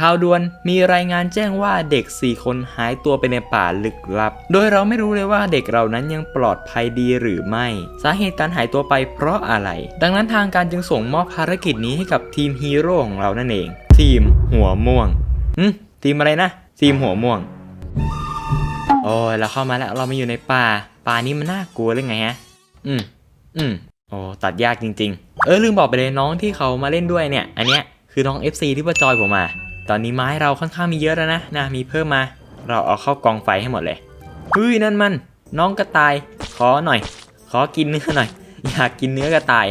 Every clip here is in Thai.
ข่าวด่วนมีรายงานแจ้งว่าเด็ก 4 คนหายตัวไปในป่าลึกลับ โดยเราไม่รู้เลยว่าเด็กเหล่านั้นยังปลอดภัยดีหรือไม่ สาเหตุการหายตัวไปเพราะอะไร ดังนั้นทางการจึงส่งมอบภารกิจนี้ให้กับทีมฮีโร่ของเรานั่นเอง ทีมหัวม่วงหืมทีมอะไรนะ ทีมหัวม่วง โอ้ยเราเข้ามาแล้วเรามาอยู่ในป่า ป่านี้มันน่ากลัวหรือไงฮะ อืมอืมโอ้ตัดยากจริง ๆ เออลืมบอกไปเลยน้องที่เขามาเล่นด้วยเนี่ย อันเนี้ยคือน้อง FC ที่ว่าจอยผมมา อนนี้ไม้เราค่อนข้างมีเยอะแล้วนะนะมีเพิ่มมา เราเอาเข้ากองไฟให้หมดเลยเฮ้ยนั่นมัน น้องกระต่าย ขอหน่อย ขอกินเนื้อหน่อย อยากกินเนื้อกระต่าย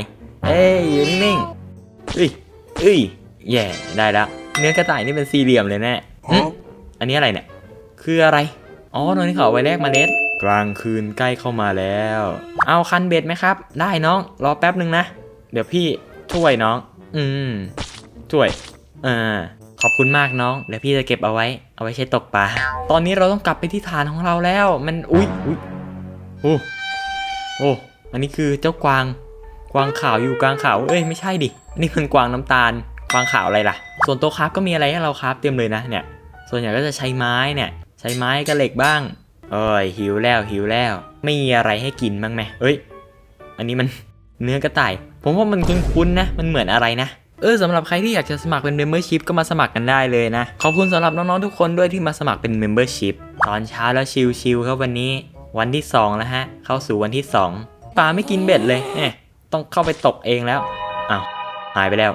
เอ้ยอยู่นิ่งๆเอ้ยเอ้ยแย่ได้แล้วเนื้อกระต่ายนี่เป็นสี่เหลี่ยมเลยแน่อันนี้อะไรเนี่ย คืออะไร อ๋อตรงนี้เขาไว้แลกมเมล็ด กลางคืนใกล้เข้ามาแล้ว เอาคันเบ็ดไหมครับ ได้น้อง รอแป๊บหนึ่งนะ เดี๋ยวพี่ช่วยน้อง อืมช่วย อ่า ขอบคุณมากน้อง เดี๋ยวพี่จะเก็บเอาไว้ เอาไว้ใช้ตกปลา ตอนนี้เราต้องกลับไปที่ฐานของเราแล้ว มัน อุ๊ยอุ๊ยโอ้โอ้อันนี้คือเจ้ากวาง กวางขาวอยู่กลางเขาเอ้ย ไม่ใช่ดิอันนี้มันกวางน้ำตาล กวางขาวอะไรล่ะ ส่วนโต๊ะคราฟก็มีอะไรให้เราคราฟเต็มเลยนะเนี่ย ส่วนใหญ่ก็จะใช้ไม้เนี่ย ใช้ไม้กับเหล็กบ้าง เอ้ย หิวแล้ว หิวแล้ว ไม่มีอะไรให้กินบ้างไหมเอ้ย อันนี้มันเนื้อกระต่าย ผมว่ามันคุ้นๆนะ มันเหมือนอะไรนะ เออสำหรับใครที่อยากจะสมัครเป็น Membership ก็มาสมัครกันได้เลยนะ ขอบคุณสำหรับน้องๆทุกคนด้วยที่มาสมัครเป็น Membership ตอนเช้าแล้วชิลๆครับวันนี้ วันที่ 2 แล้วฮะ เข้าสู่วันที่ 2ปลาไม่กินเบ็ดเลยเนี่ยต้องเข้าไปตกเองแล้วอ้าวหายไปแล้ว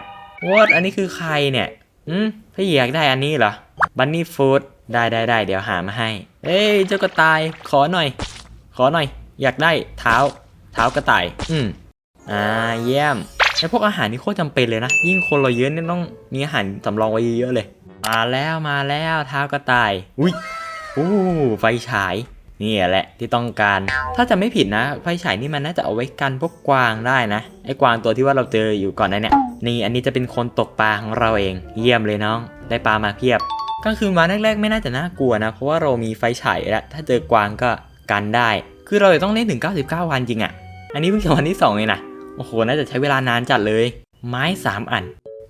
วอดอันนี้คือใครเนี่ยอืมพี่อยากได้อันนี้เหรอบันนี่ฟู้ดได้ได้ได้เดี๋ยวหามาให้ เอ้ยเจ้ากระต่ายขอหน่อย ขอหน่อย อยากได้เท้า เท้ากระต่าย อืมอ่าเยี่ยม ไอพวกอาหารนี่โคตรจำเป็นเลยนะ ยิ่งคนเราเยอะเนี่ยต้องมีอาหารสำรองไว้เยอะเลย มาแล้วมาแล้วเท้ากระต่าย อุ้ยอู้ไฟฉายนี่แหละที่ต้องการ ถ้าจะไม่ผิดนะ ไฟฉายนี่มันน่าจะเอาไว้กันพวกกวางได้นะ ไอ้กวางตัวที่ว่าเราเจออยู่ก่อนนั้นเนี่ย นี่อันนี้จะเป็นคนตกปลาของเราเอง เยี่ยมเลยน้อง ได้ปลามาเพียบกลางคืนวันแรกๆ ไม่น่าจะน่ากลัวนะ เพราะว่าเรามีไฟฉายแล้ว ถ้าเจอกวางก็กันได้ คือเราจะต้องเล่นถึง 99 วันจริงอะ่ะ อันนี้เพิ่งจะวันที่2เองนะ โอ้โห น่าจะใช้เวลานานจัดเลย ไม้3อัน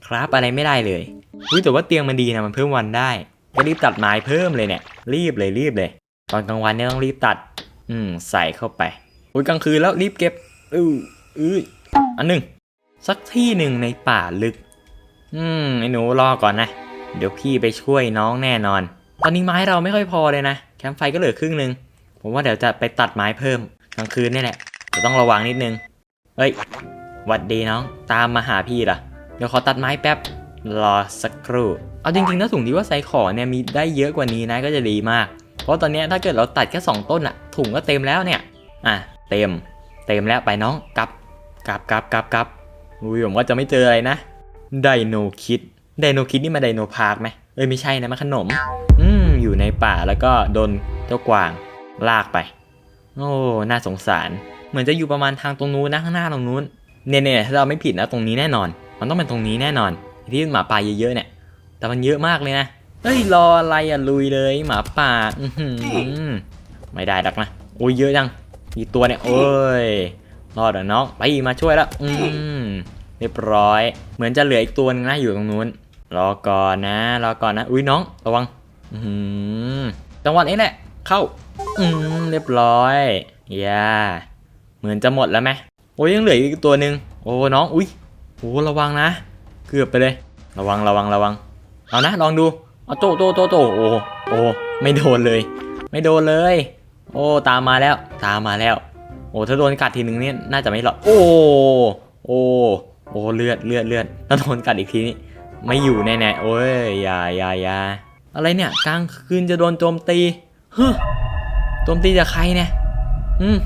ครับอะไรไม่ได้เลยอุ้ยแต่ว่าเตียงมันดีนะมันเพิ่มวันได้ ก็รีบตัดไม้เพิ่มเลยเนี่ย รีบเลยรีบเลย ตอนกลางวันเนี่ยต้องรีบตัด อืม ใส่เข้าไปอุ้ยกลางคืนแล้วรีบเก็บอืออืออันหนึ่งสักที่หนึ่งในป่าลึก อืมไอ้หนูรอก่อนนะ เดี๋ยวพี่ไปช่วยน้องแน่นอน ตอนนี้ไม้เราไม่ค่อยพอเลยนะ แคมป์ไฟก็เหลือครึ่งหนึ่ง ผมว่าเดี๋ยวจะไปตัดไม้เพิ่มกลางคืนนี่แหละจะต้องระวังนิดนึง เฮ้ยหวัดดีน้อง ตามมาหาพี่ล่ะ เดี๋ยวขอตัดไม้แป๊บ รอสักครู่ เอาจริงๆถ้าถุงที่ว่าใส่ขอเนี่ยมีได้เยอะกว่านี้นะก็จะดีมาก เพราะตอนนี้ถ้าเกิดเราตัดแค่2ต้นอะถุงก็เต็มแล้วเนี่ย อะ เต็ม เต็มแล้วไปน้องกลับกลับกลับกลับกลับอุ้ยผมว่าจะไม่เจออะไรนะ ไดโนคิด ไดโนคิดนี่มาไดโนพาร์คไหมเอ้ยไม่ใช่นะมันขนม อืมอยู่ในป่าแล้วก็โดนเจ้ากวางลากไป โอ้ น่าสงสาร เหมือนจะอยู่ประมาณทางตรงนู้นนะข้างหน้าตรงนู้นเนี่ยเนี่ยถ้าเราไม่ผิดนะตรงนี้แน่นอน มันต้องเป็นตรงนี้แน่นอน ที่หมาป่าเยอะๆเนี่ย แต่มันเยอะมากเลยนะเฮ้ยรออะไรอะลุยเลยหมาป่าอือหือไม่ได้ดักนะโอ้ยเยอะจังอีตัวเนี่ยโอ้ยรอดเหรอน้องไปมาช่วยแล้วอืมเรียบร้อย เหมือนจะเหลืออีกตัวนึงนะอยู่ตรงนู้น รอก่อนนะ รอก่อนนะ อุ้ยน้องระวังอืมจังหวะนี้แหละเข้าอืมเรียบร้อยย่าเห มือนจะหมดแล้วไหมโอ้ยังเหลืออีกตัวหนึ่งโอ้น้องอุ้ยโอ้ระวังนะ เกือบไปเลย ระวังระวังระวัง เอานะลองดูเอาโตโตโตโตโอ้โอ้ไม่โดนเลย ไม่โดนเลย โอ้ตามมาแล้วตามมาแล้ว โอ้ถ้าโดนกัดทีนึงนี่น่าจะไม่หรอดโอ้โอ้โอ้เลือดเลือดเลือดถ้าโดนกัดอีกทีนี่ไม่อยู่แน่ๆโอ้ยอย่าอย่าอย่าอะไรเนี่ยกลางคืนจะโดนโจมตีเฮ้อโจมตีจากใครเนี่ยอืม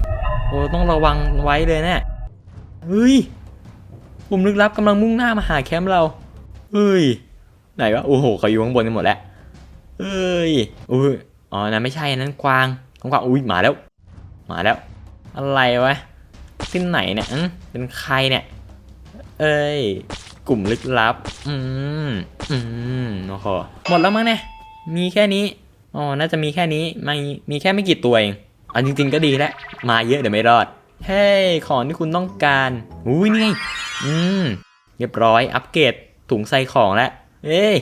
โอ้ต้องระวังไว้เลยเนะี่ยเฮ้ยกลุ่มลึกลับกำลังมุ่งหน้ามาหาแคมป์เราเฮ้ย ไหนวะ โอ้โหเขาอยู่ข้างบนกันหมดแล้วเฮ้ยอุ้ยอ๋อนั่นไม่ใช่นั้นกวางกวางอุ้ยมาแล้ว มาแล้ว อะไรวะที่ไหนเนี่ยเป็นใครเนี่ย เอ้ย กลุ่มลึกลับ อืม อืมโอ้โหหมดแล้วมั้งเนี่ย มีแค่นี้ อ๋อ น่าจะมีแค่นี้ไม่มีแค่ไม่กี่ตัวเอง อันจริง ๆ ก็ดีแล้วมาเยอะเดี๋ยวไม่รอด เฮ้ยของที่คุณต้องการอุ้ยนี่ไงอืมเรียบร้อยอัปเกรดถุงใส่ของแล้วเอ้ย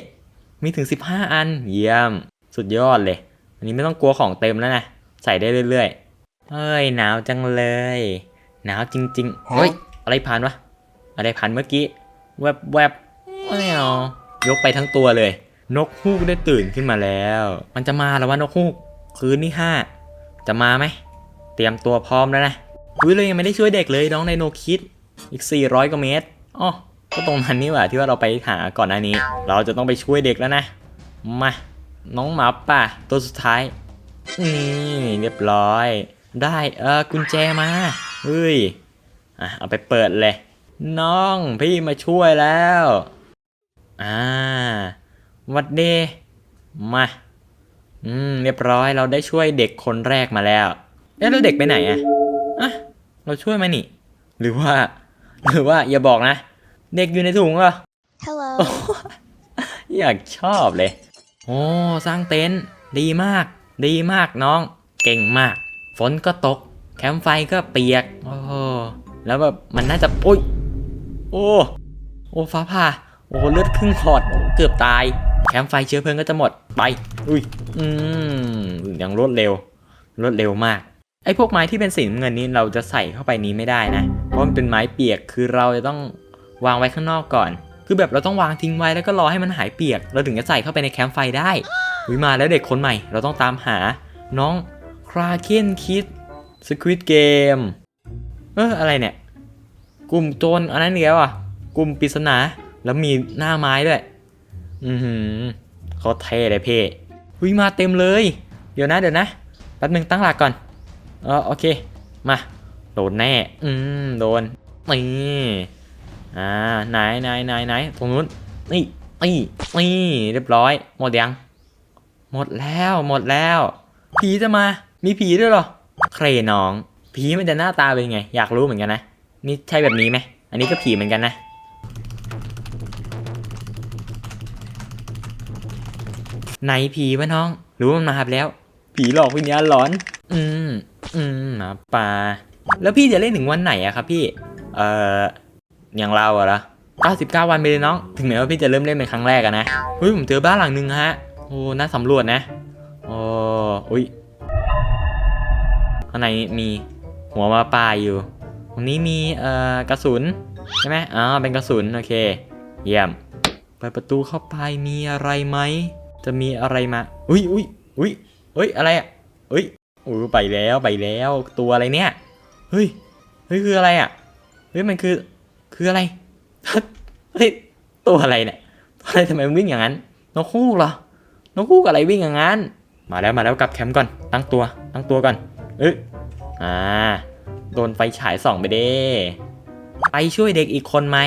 มีถึง 15 อัน เยี่ยม สุดยอดเลย อันนี้ไม่ต้องกลัวของเต็มแล้วนะ ใส่ได้เรื่อยๆเฮ้ยหนาวจังเลย หนาวจริงๆเฮ้ยอะไรผ่านวะอะไรผ่านเมื่อกี้ แวบแวบไม่เอายกไปทั้งตัวเลย นกฮูกได้ตื่นขึ้นมาแล้ว มันจะมาแล้ววะนกฮูก คืนที่ห้า จะมาไหม เตรียมตัวพร้อมแล้วนะอุ้ยเรายังไม่ได้ช่วยเด็กเลยน้องไดโนคิด อีก 400กว่าเมตรอ๋อก็ตรงนั้นนี่หว่าที่ว่าเราไปหาก่อนหน้านี้ เราจะต้องไปช่วยเด็กแล้วนะ มา น้องหมาป่าตัวสุดท้าย นี่เรียบร้อย ได้เออกุญแจมาเฮ้ย อะ เอาไปเปิดเลย น้องพี่มาช่วยแล้ว อ่าวัดเด มา อืมเรียบร้อยเราได้ช่วยเด็กคนแรกมาแล้วเอ๊ะแล้วเด็กไปไหนอะอะเราช่วยมานี่ หรือว่า หรือว่าอย่าบอกนะ เด็กอยู่ในถุงเหรอ Hello. อยากชอบเลย โอ้สร้างเต็นท์ดีมาก ดีมากน้อง เก่งมาก ฝนก็ตก แคมป์ไฟก็เปียก โอ้โหแล้วแบบมันน่าจะอุ้ยโอ้ โอ้ฟ้าผ่า โอ้เลือดครึ่งขอดเกือบตาย แคมป์ไฟเชื้อเพลิงก็จะหมดไป อุ้ย อืมอย่างรวดเร็ว รวดเร็วมาก ไอ้พวกไม้ที่เป็นสีน้ำเงินนี้เราจะใส่เข้าไปนี้ไม่ได้นะ เพราะมันเป็นไม้เปียก คือเราจะต้องวางไว้ข้างนอกก่อน คือแบบเราต้องวางทิ้งไว้แล้วก็รอให้มันหายเปียก เราถึงจะใส่เข้าไปในแคมป์ไฟได้วิมาแล้วเด็กคนใหม่ เราต้องตามหา น้องคราเคนคิดสควิตเกม เอออะไรเนี่ย กลุ่มโจรอันนั้นเดียวอะ กลุ่มปริศนา แล้วมีหน้าไม้ด้วย อือหือเขาเท่เลยเพ่วิมาเต็มเลย เดี๋ยวนะเดี๋ยวนะแป๊บหนึงตั้งหลักก่อนเออโอเค มาโดนแน่ อืมโดนนี่อ่าไหนไหนไหนไหนตรงนู้นนี่นี่นี่เรียบร้อย หมดยังหมดแล้วหมดแล้ว ผีจะมา มีผีด้วยหรอเครน้อง ผีมันจะหน้าตาเป็นไง อยากรู้เหมือนกันนะ นี่ใช่แบบนี้ไหมอันนี้ก็ผีเหมือนกันนะ ไหนผีวะน้องรู้ว่ามันมาครับแล้ว ผีหลอกวิญญาณหลอน อืม อืมหมาป่า แล้วพี่จะเล่นถึงวันไหนอะครับพี่ เอ่อ อย่างเราอะเหรอ99 วันไปเลยน้อง ถึงแม้ว่าพี่จะเริ่มเล่นเป็นครั้งแรกอะนะ เฮ้ยผมเจอบ้านหลังหนึ่งฮะ โอ้น่าสำรวจนะ โอ้อุ้ยข้างในมีหัวหมาป่าอยู่ ตรงนี้มีเอ่อกระสุนใช่ไหมอ๋อเป็นกระสุน โอเค เยี่ยม เปิดประตูเข้าไปมีอะไรไหม จะมีอะไรมา อุ้ยอุ้ยอุ้ยเฮ้ย อะไรอะเฮ้ยโอ้ไปแล้วไปแล้ว ตัวอะไรเนี่ย เฮ้ย เฮ้ย คืออะไรอะ เฮ้ย มันคือ คืออะไร เฮ้ย ตัวอะไรเนี่ยตัวอะไรทำไมมันวิ่งอย่างนั้น นกฮูกเหรอ นกฮูกอะไรวิ่งอย่างนั้น มาแล้วมาแล้วกลับแคมป์ก่อน ตั้งตัว ตั้งตัวก่อน เอ้ยอ่า โดนไฟฉายส่องไปเด้ ไปช่วยเด็กอีกคนไหม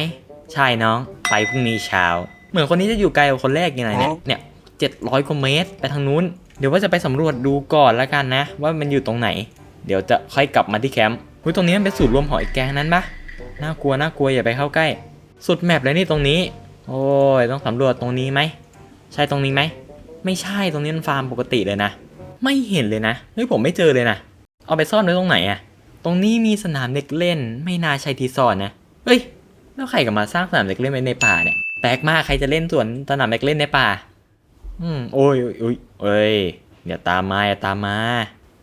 ใช่น้อง ไปพรุ่งนี้เช้า เหมือนคนนี้จะอยู่ไกลกว่าคนแรกยังไงเนี่ย เนี่ย เจ็ดร้อยกว่าเมตร ไปทางนู้น เดี๋ยวว่าจะไปสำรวจดูก่อนละกันนะ ว่ามันอยู่ตรงไหน เดี๋ยวจะค่อยกลับมาที่แคมป์เฮ้ยตรงนี้มันเป็นสูตรรวมหอยแกงนั้นปะน่ากลัวน่ากลัวอย่าไปเข้าใกล้ สุดแมปเลยนี่ตรงนี้ โอ้ยต้องสำรวจตรงนี้ไหมใช่ตรงนี้ไหมไม่ใช่ตรงนี้มันฟาร์มปกติเลยนะ ไม่เห็นเลยนะเฮ้ยผมไม่เจอเลยนะ เอาไปซ่อนไว้ตรงไหนอะตรงนี้มีสนามเด็กเล่น ไม่น่าใช่ที่ซ่อนนะเฮ้ยแล้วใครกับมาสร้างสนามเด็กเล่นไว้ในป่าเนี่ยแปลกมากใครจะเล่นสวนสนามเด็กเล่นในป่า อืมโอ้ยโอ้ยโอ้ยเอ้ยอย่าตามมาอย่าตามมา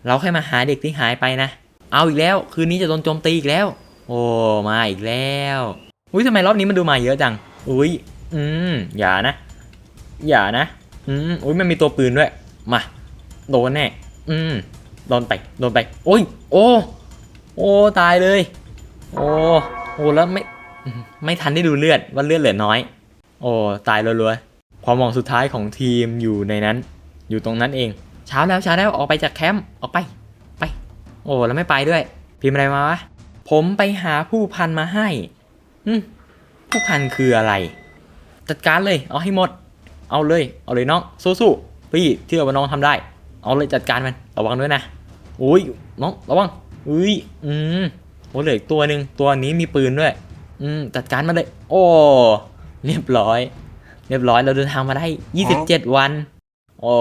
เราแค่มาหาเด็กที่หายไปนะ เอาอีกแล้ว คืนนี้จะโดนโจมตีอีกแล้ว โอ้มาอีกแล้วอุ้ยทำไมรอบนี้มันดูมาเยอะจังอุ้ยอืมอย่านะ อย่านะอืมอุ้ยมันมีตัวปืนด้วย มาโดนแน่อืมโดนไปโดนไป โอ้ย โอ้โอ้ตายเลย โอ้โอ้แล้วไม่ไม่ทันได้ดูเลือดว่าเลือดเหลือน้อย โอ้ตายรัวๆ ความหวังสุดท้ายของทีมอยู่ในนั้น อยู่ตรงนั้นเอง เช้าแล้วเช้าแล้วออกไปจากแคมป์ออกไปไป โอ้แล้วไม่ไปด้วย พิมพ์อะไรมาวะผมไปหาผู้พันมาให้ผู้พันคืออะไร จัดการเลยเอาให้หมด เอาเลย เอาเลยน้องสู้ๆพี่เชื่อว่าน้องทำได้ เอาเลยจัดการมันระวังด้วยนะอุ้ยน้องระวังอุ้ยอืมโอ้เหลืออีกตัวหนึ่งตัวนี้มีปืนด้วย อืมจัดการมาเลย โอ้เรียบร้อย เรียบร้อยเราเดินทางมาได้ 27 วันโอ้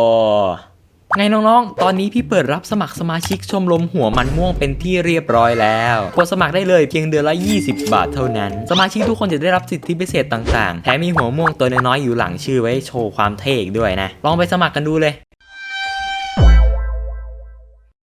ไงน้องๆ ตอนนี้พี่เปิดรับสมัครสมาชิกชมรมหัวมันม่วงเป็นที่เรียบร้อยแล้ว กดสมัครได้เลยเพียงเดือนละ 20 บาทเท่านั้น สมาชิกทุกคนจะได้รับสิทธิพิเศษต่างๆ แถมมีหัวม่วงตัวน้อยๆ อยู่หลังชื่อไว้โชว์ความเท่อีกด้วยนะ ลองไปสมัครกันดูเลย